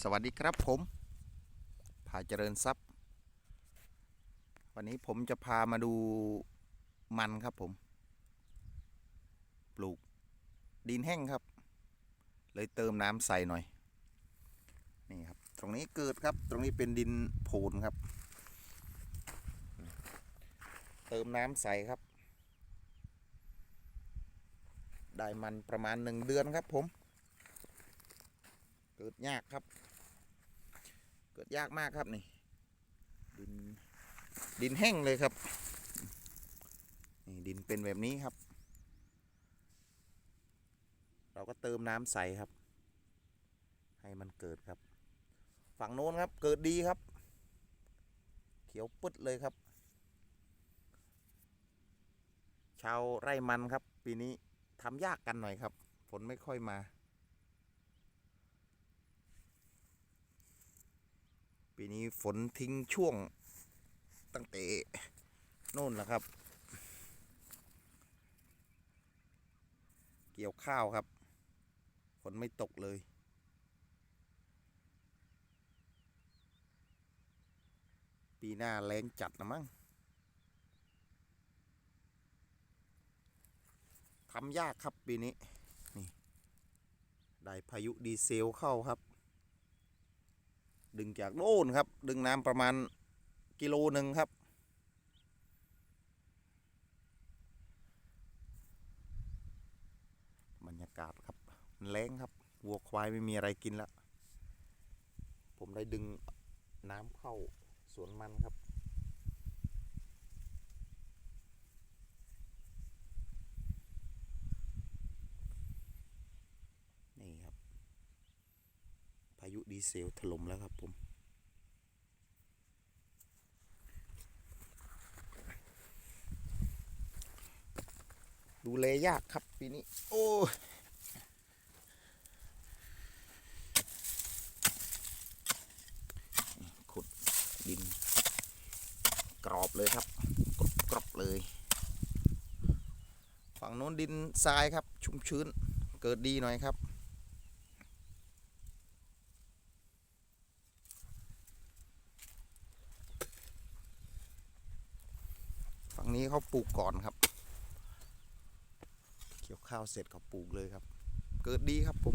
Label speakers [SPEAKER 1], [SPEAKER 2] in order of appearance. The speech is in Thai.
[SPEAKER 1] สวัสดีครับผมพาเจริญทรัพย์ วันนี้ผมจะพามาดูมันครับผม ปลูกดินแห้งครับ เลยเติมน้ำใส่หน่อย นี่ครับ ตรงนี้เกิดครับ ตรงนี้เป็นดินโพนครับ เติมน้ำใส่ครับ ได้มันประมาณหนึ่งเดือนครับผม กิดยากครับ เกิดยากมากครับนี่ดินดินแห้งเลยครับนี่ดินเป็นแบบนี้ครับ เราก็เติมน้ำใส่ครับ ให้มันเกิดครับ ฝั่งโน้นครับเกิดดีครับ เขียวปึ๊ดเลยครับ ชาวไร่มันครับ ปีนี้ทำยากกันหน่อยครับ ฝนไม่ค่อยมา ปีนี้ฝนทิ้งช่วงตั้งแต่โน่นนะครับ เกี่ยวข้าวครับ ฝนไม่ตกเลย ปีหน้าแรงจัดนะมั้งทำยากครับปีนี้ นี่ ได้พายุดีเซลเข้าครับ ดึงจากโน่นครับ ดึงน้ำประมาณกิโลหนึ่งครับ บรรยากาศครับมันแรงครับวัวควายไม่มีอะไรกินแล้ว ผมได้ดึงน้ำเข้าสวนมันครับ นี่ครับ พายุ ดีเซลถล่มแล้วครับผม ดูแลยากครับปีนี้ โอ้ขุดดิน กรอบเลยครับ กรอบกรอบเลย ฝั่งโน้นดินทรายครับ ชุ่มชื้น เกิดดีหน่อยครับ นี้เขาปลูกก่อนครับ เกี่ยวข้าวเสร็จเขาปลูกเลยครับ เกิดดีครับผม